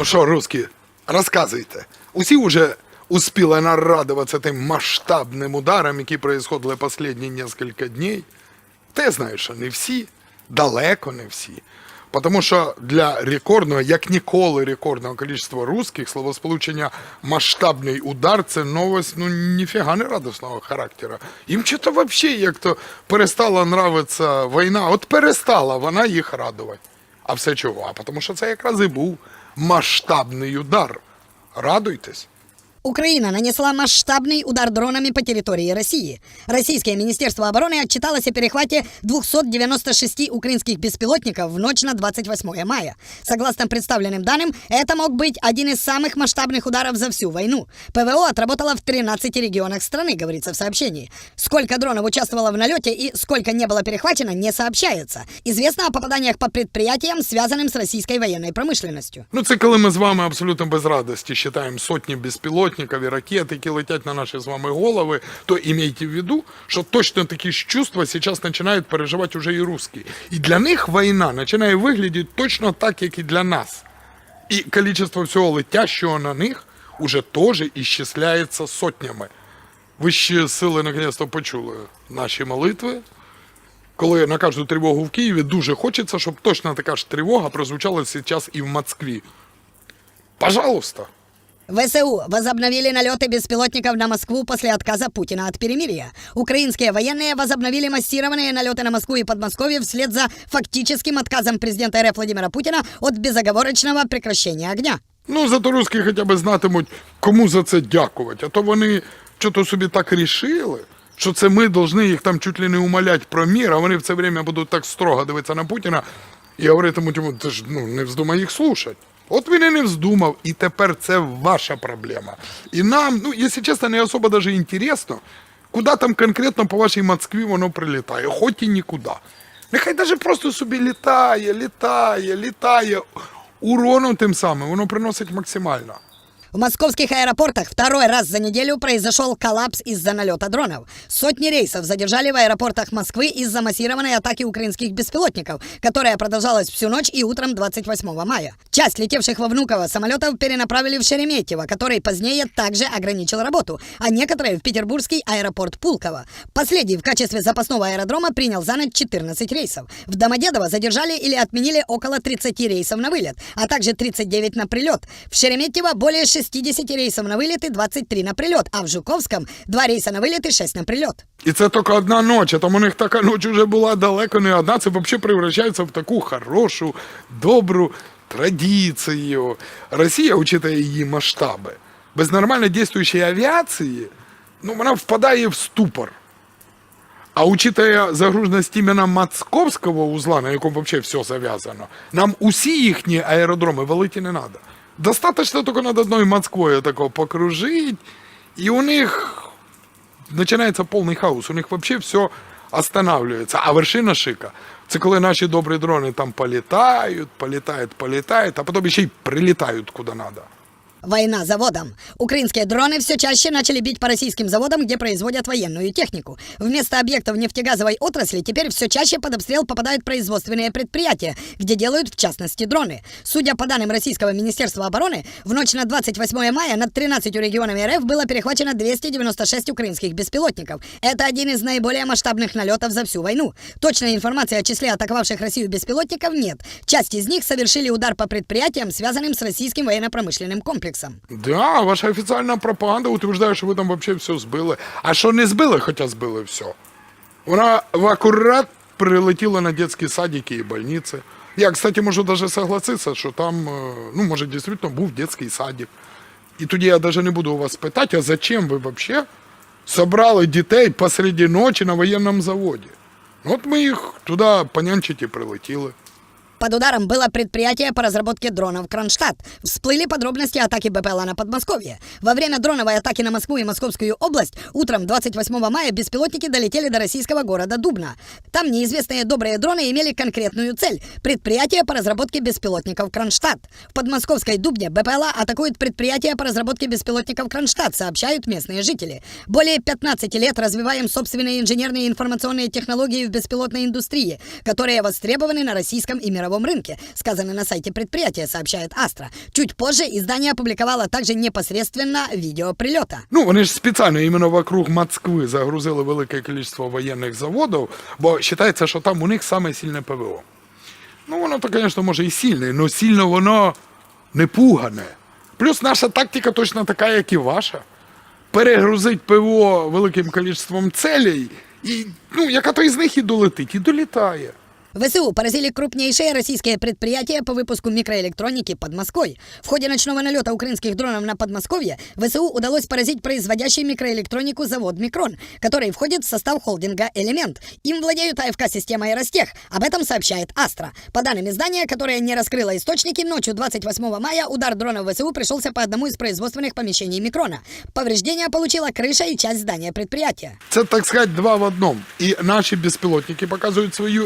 Ну що, русські, розказуйте. Усі вже успіли нарадуватися тим масштабним ударам, які происходили останні кілька днів. Я знаю, що не всі, далеко не всі. Тому що для рекордного, як ніколи рекордного кількості русських, словосполучення масштабний удар це новость, ну ніфіга не радісного характеру. Їм чи-то взагалі як-то перестала нравитися війна. От перестала вона їх радувати. А все чого? А тому що це якраз і був масштабний удар. Радуйтесь. Украина нанесла масштабный удар дронами по территории России. Российское Министерство обороны отчиталось о перехвате 296 украинских беспилотников в ночь на 28 мая. Согласно представленным данным, это мог быть один из самых масштабных ударов за всю войну. ПВО отработало в 13 регионах страны, говорится в сообщении. Сколько дронов участвовало в налете и сколько не было перехвачено, не сообщается. Известно о попаданиях по предприятиям, связанным с российской военной промышленностью. Ну, це коли ми з вами абсолютно без радості считаємо сотні безпілотників і ракет, які летять на наші з вами голови, то імейте в виду, що точно такі ж чувства зараз починають переживати уже і русські. І для них війна починає виглядати точно так, як і для нас. І кількість всього летящого на них уже теж ісчисляється сотнями. Вищі сили наконец-то почули наші молитви. Коли на кожну тривогу в Києві дуже хочеться, щоб точно така ж тривога прозвучала зараз і в Москві. Пожалуйста. ВСУ возобновили налеты беспилотников на Москву после отказа Путина от перемирия. Украинские военные возобновили массированные налеты на Москву и Подмосковье вслед за фактическим отказом президента РФ Владимира Путина от безоговорочного прекращения огня. Ну, зато русські хоча б знатимуть, кому за це дякувати. А то вони що-то собі так рішили, що це ми повинні їх там чуть ли не умолять про мір, а вони в це время будуть так строго дивитися на Путіна і говоритимуть йому, ти ж ну, не вздумай їх слушати. От він і не вздумав, і тепер це ваша проблема. І нам, ну, якщо чесно, не особо даже інтересно, куди там конкретно по вашій Москві воно прилітає, хоч і нікуди. Нехай даже просто собі літає, літає, літає. Урону тим самим воно приносить максимально. В московских аэропортах второй раз за неделю произошел коллапс из-за налета дронов. Сотни рейсов задержали в аэропортах Москвы из-за массированной атаки украинских беспилотников, которая продолжалась всю ночь и утром 28 мая. Часть летевших во Внуково самолетов перенаправили в Шереметьево, который позднее также ограничил работу, а некоторые в петербургский аэропорт Пулково. Последний в качестве запасного аэродрома принял за ночь 14 рейсов. В Домодедово задержали или отменили около 30 рейсов на вылет, а также 39 на прилет. В Шереметьево более 60 рейсов на вылет и 23 на прилет, а в Жуковском 2 рейса на вылет и 6 на прилет. І це тільки одна ніч, а там у них така ніч вже була далеко не одна. Це взагалі превращається в таку хорошу, добру традицію. Росія, учитывая її масштаби, без нормально діючої авіації, ну, вона впадає в ступор. А учитывая загруженість іменно Московського узла, на якому взагалі все зав'язано, нам усі їхні аеродроми валити не треба. Достаточно только над одной Москвой такого покружить, и у них начинается полный хаос. У них вообще все останавливается. А вершина шика це коли наші добрі дрони там політають, політають, політають, а потім ще й прилітають куди треба. Война заводом. Украинские дроны все чаще начали бить по российским заводам, где производят военную технику. Вместо объектов нефтегазовой отрасли теперь все чаще под обстрел попадают производственные предприятия, где делают в частности дроны. Судя по данным Российского Министерства обороны, в ночь на 28 мая над 13 регионами РФ было перехвачено 296 украинских беспилотников. Это один из наиболее масштабных налетов за всю войну. Точной информации о числе атаковавших Россию беспилотников нет. Часть из них совершили удар по предприятиям, связанным с российским военно-промышленным комплексом. Да, ваша офіційна пропаганда утверждає, що ви там взагалі все збили. А що не збили, хоча збили все. Вона в акурат прилетіла на детські садики і больниці. Я, кстати, можу даже согласитися, що там, е, ну, може, дійсно був детський садик. І тоді я даже не буду у вас питати, а зачем ви вообще собрали дітей посреди ночі на воєнному заводі? От ми їх туди понянчить прилетіли. Под ударом было предприятие по разработке дронов Кронштадт. Всплыли подробности атаки БПЛА на Подмосковье. Во время дроновой атаки на Москву и Московскую область утром 28 мая беспилотники долетели до российского города Дубна. Там неизвестные добрые дроны имели конкретную цель – предприятие по разработке беспилотников Кронштадт. В подмосковской Дубне БПЛА атакует предприятие по разработке беспилотников Кронштадт, сообщают местные жители. Более 15 лет развиваем собственные инженерные и информационные технологии в беспилотной индустрии, которые востребованы на российском и мировом мировом рынке, сказано на сайте предприятия, сообщает Астра. Чуть позже издание опубликовало также непосредственно видео прилета. Ну, вони ж спеціально іменно вокруг Москви загрузили велике кількість воєнних заводів, бо вважається, що там у них саме сильне ПВО. Ну, воно то, звісно, може і сильне, але сильно воно не пугане. Плюс наша тактика точно така, як і ваша. Перегрузить ПВО великим кількістю целей, і ну, яка то із них і долетить, і долітає. ВСУ поразили крупнейшие российские предприятия по выпуску микроэлектроники под Москвой. В ходе ночного налета украинских дронов на Подмосковье ВСУ удалось поразить производящий микроэлектронику завод «Микрон», который входит в состав холдинга «Элемент». Им владеют АФК-система «Аэростех». Об этом сообщает «Астра». По данным издания, которое не раскрыло источники, ночью 28 мая удар дронов ВСУ пришелся по одному из производственных помещений «Микрона». Повреждения получила крыша и часть здания предприятия. Це, так сказати, два в одному. І наші безпілотники показують свою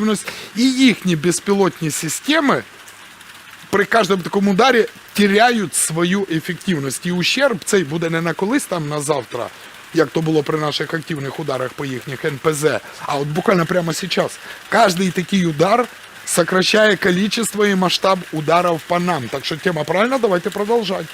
ефективність, і їхні безпілотні системи при кожному такому ударі теряють свою ефективність. І ущерб цей буде не на колись там на завтра, як то було при наших активних ударах по їхніх НПЗ, а от буквально прямо зараз. Кожний такий удар сокращає количество і масштаб ударів по нам. Так що тема правильна, давайте продовжати.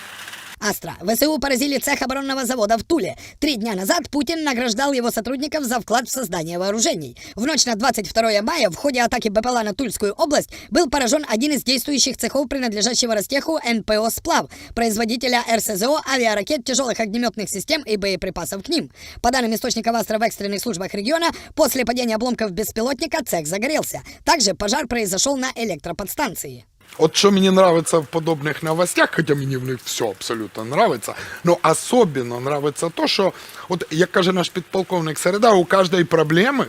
Астра. ВСУ поразили цех оборонного завода в Туле. Три дня назад Путин награждал его сотрудников за вклад в создание вооружений. В ночь на 22 мая в ходе атаки БПЛА на Тульскую область был поражен один из действующих цехов, принадлежащего Ростеху НПО «Сплав», производителя РСЗО, авиаракет, тяжелых огнеметных систем и боеприпасов к ним. По данным источников Астра в экстренных службах региона, после падения обломков беспилотника цех загорелся. Также пожар произошел на электроподстанции. От що мені нравится в подобних новостях, хоча мені в них все абсолютно нравится, но особенно нравится то, що, от як каже наш підполковник Середа, у кожної проблеми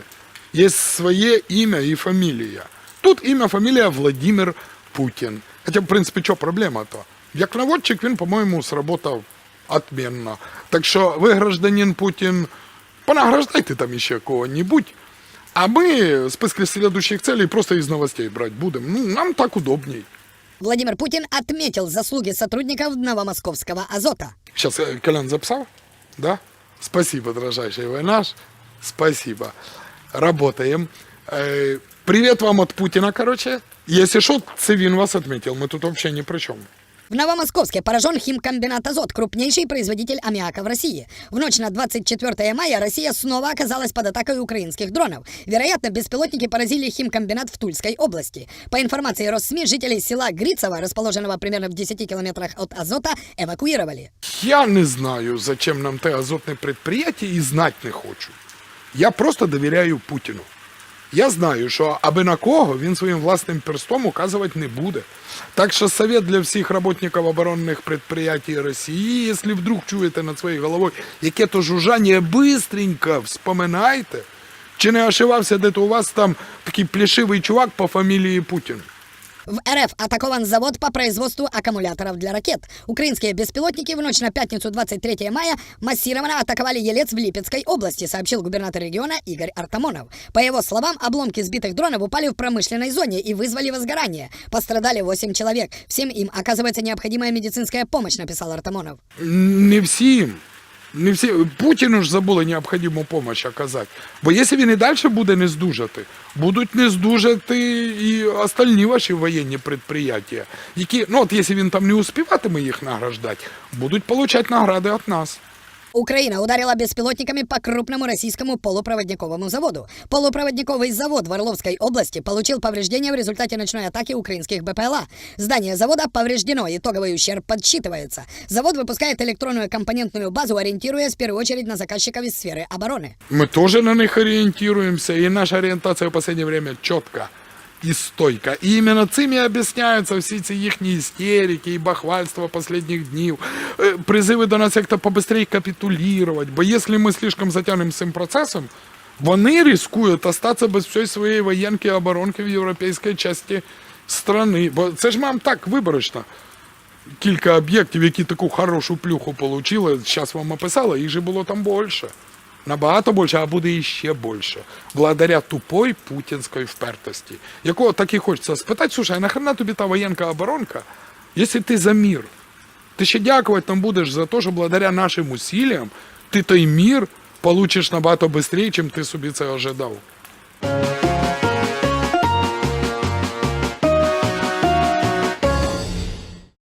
є своє ім'я і фамілія. Тут ім'я, фамілія Владимир Путін. Хоча, в принципі, що проблема-то? Як наводчик він, по-моєму, сработав отменно. Так що ви, гражданин Путін, понаграждайте там іще кого-нибудь. А мы списки следующих целей просто из новостей брать будем. Ну, нам так удобней. Владимир Путин отметил заслуги сотрудников новомосковского «Азота». Сейчас Колян записал? Да? Спасибо, дорожайший вы наш. Спасибо. Работаем. Э, привет вам от Путина, короче. Если что, це він вас отметил. Мы тут вообще ни при чем. В Новомосковске поражен химкомбинат «Азот», крупнейший производитель аммиака в России. В ночь на 24 мая Россия снова оказалась под атакой украинских дронов. Вероятно, беспилотники поразили химкомбинат в Тульской области. По информации Россми, жителей села Грицево, расположенного примерно в 10 километрах от «Азота», эвакуировали. Я не знаю, зачем нам те азотне предприятие і знать не хочу. Я просто довіряю Путіну. Я знаю, що аби на кого він своїм власним перстом указувати не буде. Так що совет для всіх работників оборонних предприятий Росії, якщо вдруг чуєте над своєю головою яке то жужжання, бистренько вспоминайте, чи не ошивався де-то у вас там такий плешивий чувак по фамілії Путін. В РФ атакован завод по производству аккумуляторов для ракет. Украинские беспилотники в ночь на пятницу 23 мая массированно атаковали Елец в Липецкой области, сообщил губернатор региона Игорь Артамонов. По его словам, обломки сбитых дронов упали в промышленной зоне и вызвали возгорание. Пострадали 8 человек. Всем им оказывается необходимая медицинская помощь, написал Артамонов. Не всім. Не всі. Путіну ж забули необхідну допомогу оказати. Бо якщо він і далі буде не здужати, будуть не здужати і остальні ваші воєнні предприятия, які, ну от якщо він там не успіватиме їх награждати, будуть отримати награди від нас. Украина ударила беспилотниками по крупному российскому полупроводниковому заводу. Полупроводниковый завод в Орловской области получил повреждения в результате ночной атаки украинских БПЛА. Здание завода повреждено, итоговый ущерб подсчитывается. Завод выпускает электронную компонентную базу, ориентируясь в первую очередь на заказчиков из сферы обороны. Мы тоже на них ориентируемся, и наша ориентация в последнее время четко и стойко. И именно цим и объясняются все ці їхні істерики і бахвальства последних днів, е, призиви до нас як-то побыстрее капітулювати. Бо якщо ми слишком затягнемо цим процесом, вони ризикують остатися без всієї своєї воєнки і оборонки в європейській частині страни. Бо це ж вам так виборочно. Кілька об'єктів, які таку хорошу плюху отримали, зараз вам описала, їх же було там більше. Набагато більше, а буде іще більше. Благодаря тупой путінської впертості. Якого так і хочеться спитати, слушай, а нахрена тобі та воєнка оборонка, якщо ти за мир? Ти ще дякувати нам будеш за те, що благодаря нашим усіллям ти той мир получиш набагато швидше, ніж ти собі це ожидав.